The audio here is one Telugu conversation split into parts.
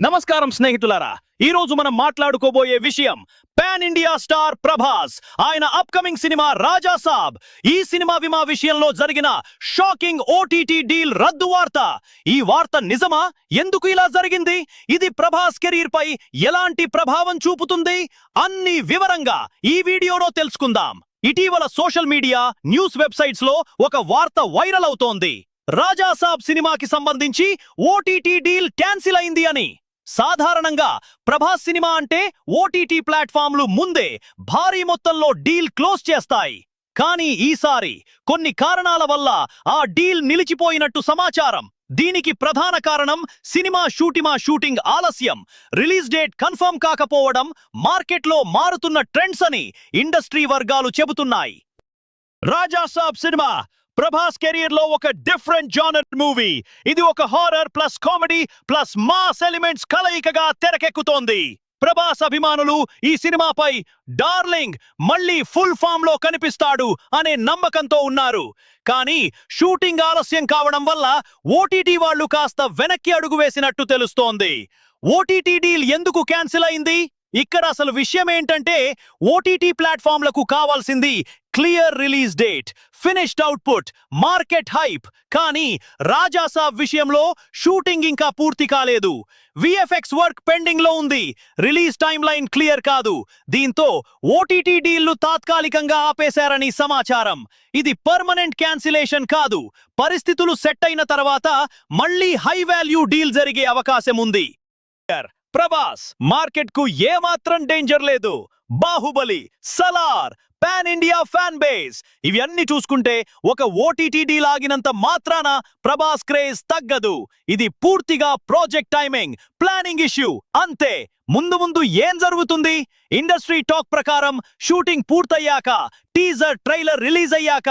నమస్కారం స్నేహితులారా. ఈ రోజు మనం మాట్లాడుకోబోయే విషయం పాన్ ఇండియా స్టార్ ప్రభాస్ ఆయన అప్కమింగ్ సినిమా రాజా సాబ్. ఈ సినిమా విమా విషయంలో జరిగిన షాకింగ్ ఓటీటీ డీల్ రద్దు వార్త. ఈ వార్త నిజమా? ఎందుకు ఇలా జరిగింది? ఇది ప్రభాస్ కెరీర్ పై ఎలాంటి ప్రభావం చూపుతుంది? అన్ని వివరంగా ఈ వీడియోలో తెలుసుకుందాం. ఇటీవల సోషల్ మీడియా న్యూస్ వెబ్సైట్స్లో ఒక వార్త వైరల్ అవుతోంది. రాజా సాబ్ సినిమాకి సంబంధించి ఓటీటీ డీల్ క్యాన్సిల్ అయింది అని. సాధారణంగా ప్రభాస్ సినిమా అంటే ఓటీటీ ప్లాట్ఫామ్లు ముందే భారీ మొత్తంలో డీల్ క్లోజ్ చేస్తాయి. కానీ ఈసారి కొన్ని కారణాల వల్ల ఆ డీల్ నిలిచిపోయినట్టు సమాచారం. దీనికి ప్రధాన కారణం సినిమా షూటిమా షూటింగ్ ఆలస్యం. రిలీజ్ డేట్ కన్ఫర్మ్ కాకపోవడం మార్కెట్లో మారుతున్న ట్రెండ్స్ అని ఇండస్ట్రీ వర్గాలు చెబుతున్నాయి. రాజా సాబ్ సినిమా ప్రభాస్ కెరీర్లో ఒక డిఫరెంట్ జానర్ మూవీ. ఇది ఒక horror plus comedy plus mass elements కలయికగా తెరకెక్కుతోంది. ప్రభాస్ అభిమానులు ఈ సినిమాపై డార్లింగ్ మళ్ళీ ఫుల్ ఫామ్లో కనిపిస్తాడు అనే నమ్మకంతో ఉన్నారు. కానీ షూటింగ్ ఆలస్యం కావడం వల్ల ఓటీటీ వాళ్ళు కాస్త వెనక్కి అడుగు వేసినట్టు తెలుస్తోంది. ఓటీటీ డీల్ ఎందుకు క్యాన్సిల్ అయింది? ఇక్కడ అసలు విషయం ఏంటంటే ఓటీటీ ప్లాట్ఫామ్లకు కావాల్సింది clear release date finished output market hype కానీ రాజాసాబ్ విషయంలో షూటింగ్ ఇంకా పూర్తి కాలేదు. విఎఫ్ఎక్స్ వర్క్ పెండింగ్లో ఉంది. రిలీజ్ టైం లైన్ క్లియర్ కాదు. దీంతో ఓటీటీ డీల్లు తాత్కాలికంగా ఆపేశారని సమాచారం. ఇది పర్మనెంట్ క్యాన్సిలేషన్ కాదు. పరిస్థితులు సెట్ అయిన తర్వాత మళ్ళీ హై వాల్యూ డీల్ జరిగే అవకాశం ఉంది. ప్రభాస్ మార్కెట్కు ఏమాత్రం డేంజర్ లేదు. Baahubali Salaar pan India fan base. ఇవి అన్ని చూసుకుంటే ఒక ఓటీటీడీ లాగినంత మాత్రాన ప్రభాస్ క్రేజ్ తగ్గదు. ఇది పూర్తిగా ప్రాజెక్ట్ టైమింగ్ ప్లానింగ్ ఇష్యూ అంతే. ముందు ముందు ఏం జరుగుతుంది? ఇండస్ట్రీ టాక్ ప్రకారం షూటింగ్ పూర్తయ్యాక టీజర్ ట్రైలర్ రిలీజ్ అయ్యాక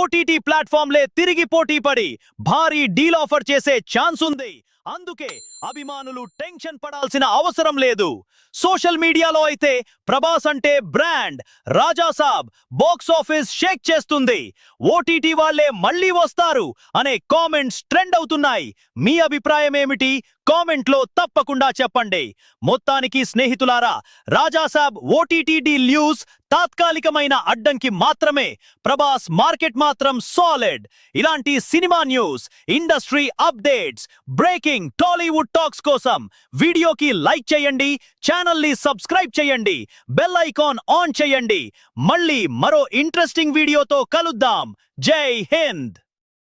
ఓటీటీ ప్లాట్ఫామ్లే తిరిగి పోటీ పడి భారీ డీల్ ఆఫర్ చేసే ఛాన్స్ ఉంది. అందుకే అభిమానులు టెన్షన్ పడాల్సిన అవసరం లేదు. సోషల్ మీడియాలో అయితే ప్రభాస్ అంటే brand. Raja Saab box office shake చేస్తుంది. ఓటీటీ వాళ్ళే మళ్ళీ వస్తారు అనే కామెంట్స్ ట్రెండ్ అవుతున్నాయి. మీ అభిప్రాయం ఏమిటి? కామెంట్లో తప్పకుండా చెప్పండి. మొత్తానికి స్నేహితులారా రాజాసాబ్ ఓటీటీడీ ఓటీటీ న్యూస్ తాత్కాలికమైన అడ్డంకి మాత్రమే. ప్రభాస్ మార్కెట్ మాత్రం సాలిడ్ ఇలాంటి cinema news industry updates breaking Tollywood talks కోసం వీడియోకి లైక్ చేయండి ఛానల్ని సబ్స్క్రైబ్ చేయండి బెల్ ఐకాన్ ఆన్ చేయండి. మళ్ళీ మరో ఇంట్రెస్టింగ్ వీడియోతో కలుద్దాం. జై హింద్!